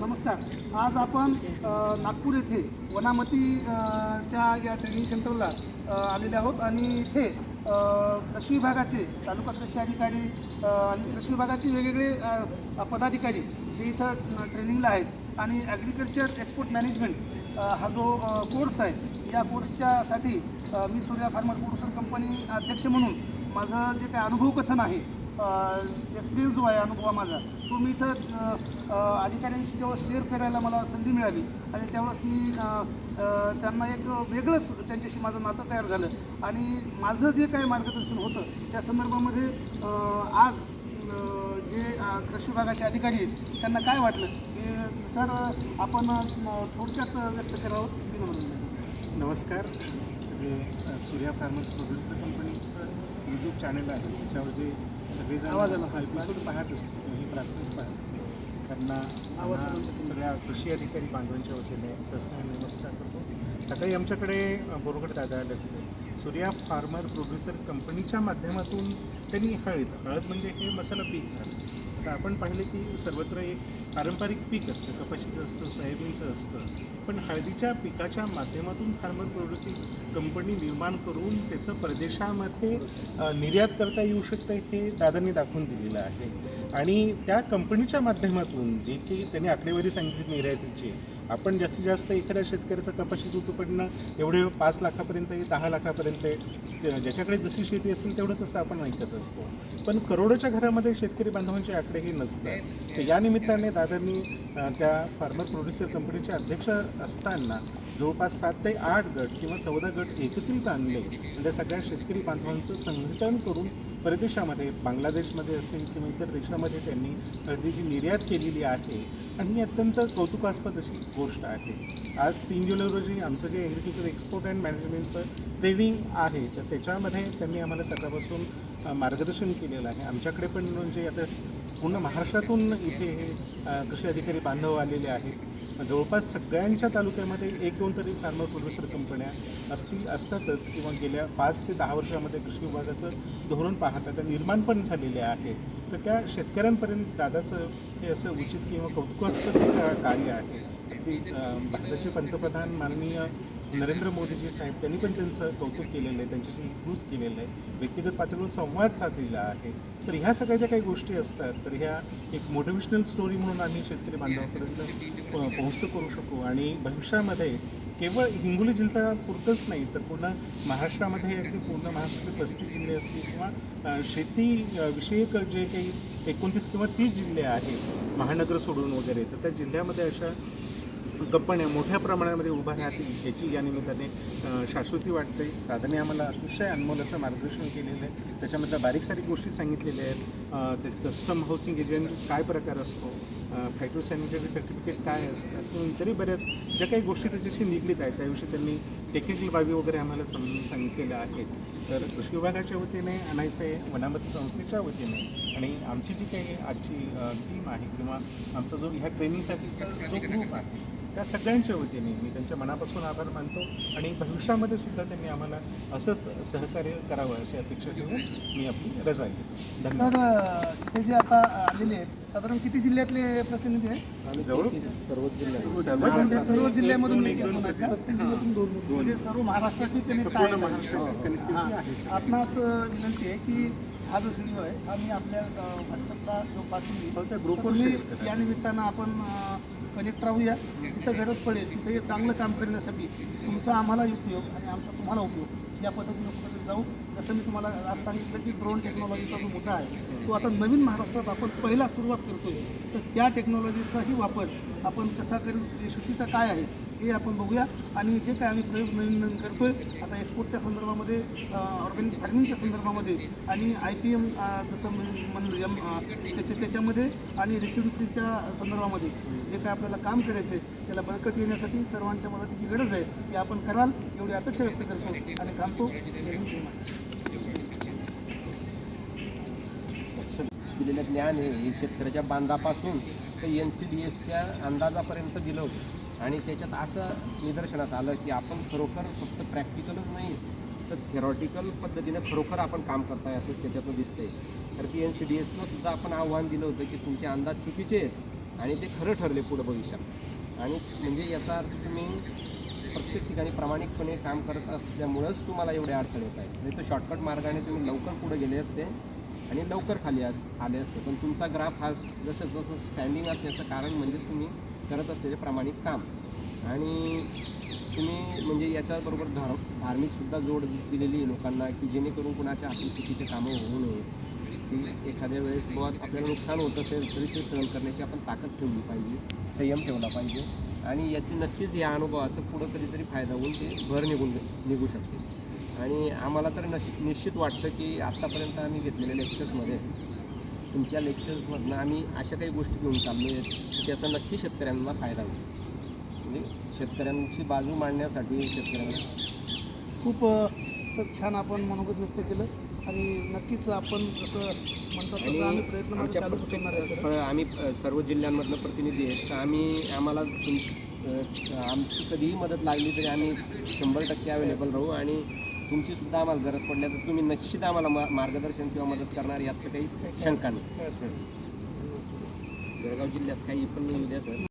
नमस्कार. आज आपण नागपूर येथे वनामती च्या या ट्रेनिंग सेंटरला आलेले आहोत आणि इथे कृषी विभागाचे तालुका कृषी अधिकारी आणि कृषी विभागाचे वेगवेगळे पदाधिकारी जे इथं ट्रेनिंगला आहेत. आणि ॲग्रिकल्चर एक्सपोर्ट मॅनेजमेंट हा जो कोर्स आहे या कोर्सच्यासाठी मी सूर्या फार्मर प्रोड्युसर कंपनी अध्यक्ष म्हणून माझं जे काय अनुभव कथन आहे एक्सपिरियन्स जो आहे अनुभव माझा तो मी इथं अधिकाऱ्यांशी जेव्हा शेअर करायला मला संधी मिळाली आणि त्यावेळेस मी त्यांना एक वेगळंच त्यांच्याशी माझं नातं तयार झालं. आणि माझं जे काही मार्गदर्शन होतं त्या संदर्भामध्ये आज जे कृषी विभागाचे अधिकारी आहेत त्यांना काय वाटलं? की सर आपण थोडक्यात व्यक्त करावं. नमस्कार. सगळे सूर्या फार्मर्स प्रोड्युसर कंपनीचं यूट्यूब चॅनल आहे त्याच्यावर जे सगळेजण आवाज आला. एपिसोड पाहत असतील. ही प्रास्ताविक पाहत असतील. त्यांना आवाज. सगळ्या कृषी अधिकारी बांधवांच्या वतीने सहस्त्र नमस्कार करतो. सकाळी आमच्याकडे बोरगड दादा आले होते. सूर्या फार्मर प्रोड्युसर कंपनीच्या माध्यमातून त्यांनी हळद. हळद म्हणजे हे मसाला पीक झालं. आता आपण पाहिलं की सर्वत्र एक पारंपरिक पीक असतं कपाशीचं असतं सोयाबीनचं असतं. पण हळदीच्या पिकाच्या माध्यमातून फार्मर प्रोड्युसिंग कंपनी निर्माण करून त्याचं परदेशामध्ये निर्यात करता येऊ शकतं हे दादांनी दाखवून दिलेलं आहे. आणि त्या कंपनीच्या माध्यमातून जे की त्यांनी आकडेवारी सांगितली निर्यातीची आपण जास्तीत जास्त एखाद्या शेतकऱ्याचं कपाशीचं उत्पन्न एवढे पाच लाखापर्यंत आहे दहा लाखापर्यंत त्या- ज्याच्याकडे जशी शेती असेल तेवढं तसं आपण ऐकत असतो. पण करोडोच्या घरामध्ये शेतकरी बांधवांचे आकडे हे नसतात. तर या निमित्ताने दादांनी त्या फार्मर प्रोड्युसर कंपनीचे अध्यक्ष असताना जवळपास सात ते आठ गट किंवा चौदा गट एकत्रित आणले. आणि त्या सगळ्या शेतकरी बांधवांचं संघटन करून परदेशामध्ये बांगलादेशमध्ये असेल किंवा इतर देशामध्ये त्यांनी हळदीची निर्यात केलेली आहे आणि ही अत्यंत कौतुकास्पद अशी गोष्ट आहे. आज तीन जुलै रोजी आमचं जे ॲग्रिकल्चर एक्सपोर्ट अँड मॅनेजमेंटचं ट्रेनिंग आहे तर त्याच्यामध्ये त्यांनी आम्हाला सकाळपासून मार्गदर्शन केलेलं आहे. आमच्याकडे पण म्हणजे आता पूर्ण महाराष्ट्रातून इथे हे कृषी अधिकारी बांधव आलेले आहेत. जवळपास सगळ्यांच्या तालुक्यामध्ये एक दोन तरी फार्मर प्रोड्युसर कंपन्या असतील असतातच किंवा गेल्या पाच ते दहा वर्षामध्ये कृषी विभागाचं धोरण पाहता त्या निर्माण पण झालेले आहे तर त्या शेतकऱ्यांपर्यंत दादाचं हे असं उचित किंवा कौतुकास्पद जे कार्य आहे अगदी भारताचे पंतप्रधान माननीय नरेंद्र मोदीजी साहेब त्यांनी पण त्यांचं कौतुक केलेलं आहे त्यांच्याशी हितगुज केलेलं आहे व्यक्तिगत पातळीवर संवाद साधलेला आहे. तर ह्या सगळ्या ज्या काही गोष्टी असतात तर ह्या एक मोटिवेशनल स्टोरी म्हणून आम्ही शेतकरी बांधवापर्यंत पोहोचतो करू शकू आणि भविष्यामध्ये केवळ हिंगोली जिल्हा पुरतंच नाही तर पूर्ण महाराष्ट्रामध्ये अगदी पूर्ण महाराष्ट्रातले पस्तीस जिल्हे असतील किंवा शेतीविषयक शेती विषयक जे काही एकोणतीस किंवा तीस जिल्हे आहेत महानगर सोडून वगैरे तर त्या जिल्ह्यामध्ये अशा कंपन्या मोठ्या प्रमाणामध्ये उभ्या राहतील याची या निमित्ताने शाश्वती वाटते. दादाने आम्हाला अतिशय अनमोल असं मार्गदर्शन केलेलं आहे. त्याच्यामधल्या बारीक सारीक गोष्टी सांगितलेल्या आहेत. अ, ते कस्टम हाऊसिंग एजंट काय प्रकार असतो फायटो सॅनिटरी सर्टिफिकेट काय असतात किंवा इतरही बऱ्याच ज्या काही गोष्टी त्याच्याशी निगडीत आहेत त्याविषयी त्यांनी टेक्निकल बाबी वगैरे आम्हाला समजून सांगितलेल्या आहेत. तर कृषी विभागाच्या वतीने अनायसे वनामती संस्थेच्या वतीने आणि आमची जी काही आजची टीम आहे किंवा आमचा जो ह्या ट्रेनिंगसाठीचा जो ग्रुप आहे त्या सगळ्यांच्या वतीने मी त्यांच्या मनापासून आभार मानतो आणि भविष्यामध्ये सुद्धा त्यांनी आम्हाला असंच सहकार्य करावं अशी अपेक्षा ठेवून मी आपली रजा घेतो. सर इथे जे आता आलेले आहेत साधारण किती जिल्ह्यातले प्रतिनिधी आहेत? जवळ सर्वच जिल्ह्यात सर्व सर्व जिल्ह्यामधून दोन म्हणजे सर्व महाराष्ट्राशी कनेक्ट आहे सगळी. आपणास विनंती आहे की हा जो व्हिडिओ आहे हा मी आपल्या व्हॉट्सअपला जो पाठवून हो. ग्रुपवर. या निमित्तानं आपण कनेक्ट राहूया. जिथं गरज पडेल तिथं हे चांगलं काम करण्यासाठी तुमचा आम्हाला उपयोग आणि आमचा तुम्हाला उपयोग या पद्धतीने कुठेतरी जाऊ. जसं मी तुम्हाला आज सांगितलं की ड्रोन टेक्नॉलॉजीचा जो मुद्दा आहे तो आता नवीन महाराष्ट्रात आपण पहिला सुरुवात करतोय. तर त्या टेक्नॉलॉजीचाही वापर आपण कसा करेल यशस्वीता काय आहे हे आपण बघूया. आणि जे काय आम्ही प्रयोग नवीन नवीन आहे आता एक्सपोर्टच्या संदर्भामध्ये ऑर्गॅनिक फार्मिंगच्या संदर्भामध्ये आणि आय पी एम जसं म्हणलं एम त्याच्या त्याच्यामध्ये आणि रेसिड्युटीच्या संदर्भामध्ये जे काय आपल्याला काम करायचं आहे त्याला बळकट येण्यासाठी सर्वांच्या मदतीची गरज आहे ती आपण कराल एवढी अपेक्षा व्यक्त करतो आणि थांबतो. दिलेलं ज्ञान हे हे शेतकऱ्याच्या बांधापासून तर एन सी डी एसच्या अंदाजापर्यंत दिलं होतं. आणि त्याच्यात असं निदर्शनास आलं की आपण खरोखर फक्त प्रॅक्टिकलच नाही तर थेरॉटिकल पद्धतीनं खरोखर आपण काम करताय असं त्याच्यातून दिसतंय. तर ती एन सी डी एसला सुद्धा आपण आव्हान दिलं होतं की तुमचे अंदाज चुकीचे आहेत आणि ते खरं ठरले पुढं भविष्यात. आणि म्हणजे याचा अर्थ तुम्ही प्रत्येक ठिकाणी प्रामाणिकपणे काम करत असल्यामुळंच तुम्हाला एवढे अडचण येत आहेत. नाही तर शॉर्टकट मार्गाने तुम्ही लवकर पुढे गेले असते आणि लवकर खाली अस आले असते. पण तुमचा ग्राफ हा जसं जसं स्टँडिंग असण्याचं कारण म्हणजे तुम्ही करत असलेले प्रामाणिक काम. आणि तुम्ही म्हणजे याच्याबरोबर धार धार्मिकसुद्धा जोड दिलेली आहे लोकांना की जेणेकरून कुणाच्या हाती चुकीचे कामं होऊ नये. की एखाद्या वेळेस किंवा आपल्याला नुकसान होत असेल तरी ते सहन करण्याची आपण ताकद ठेवली पाहिजे संयम ठेवला पाहिजे. आणि याची नक्कीच या अनुभवाचं पुढं कधीतरी फायदा होऊन ते भर निघून निघू शकते. आणि आम्हाला तर नश निश्चित वाटतं की आत्तापर्यंत आम्ही घेतलेल्या लेक्चर्समध्ये तुमच्या लेक्चर्समधनं आम्ही अशा काही गोष्टी घेऊन चाललो आहेत की त्याचा नक्की शेतकऱ्यांना फायदा होईल. म्हणजे शेतकऱ्यांची बाजू मांडण्यासाठी शेतकऱ्यांना. खूप असं छान आपण मनोगत व्यक्त केलं आणि नक्कीच आपण जसं म्हणतात आम्ही अ, सर्व जिल्ह्यांमधनं प्रतिनिधी आहेत. तर आम्ही आम्हाला आमची कधीही मदत लागली तरी आम्ही शंभर टक्के अवेलेबल राहू आणि तुमची सुद्धा आम्हाला गरज पडल्या तर तुम्ही निश्चित आम्हाला मा- मार्गदर्शन किंवा मदत करणार यात तर काही शंका नाही. जळगाव जिल्ह्यात काही पण नाही उद्या सर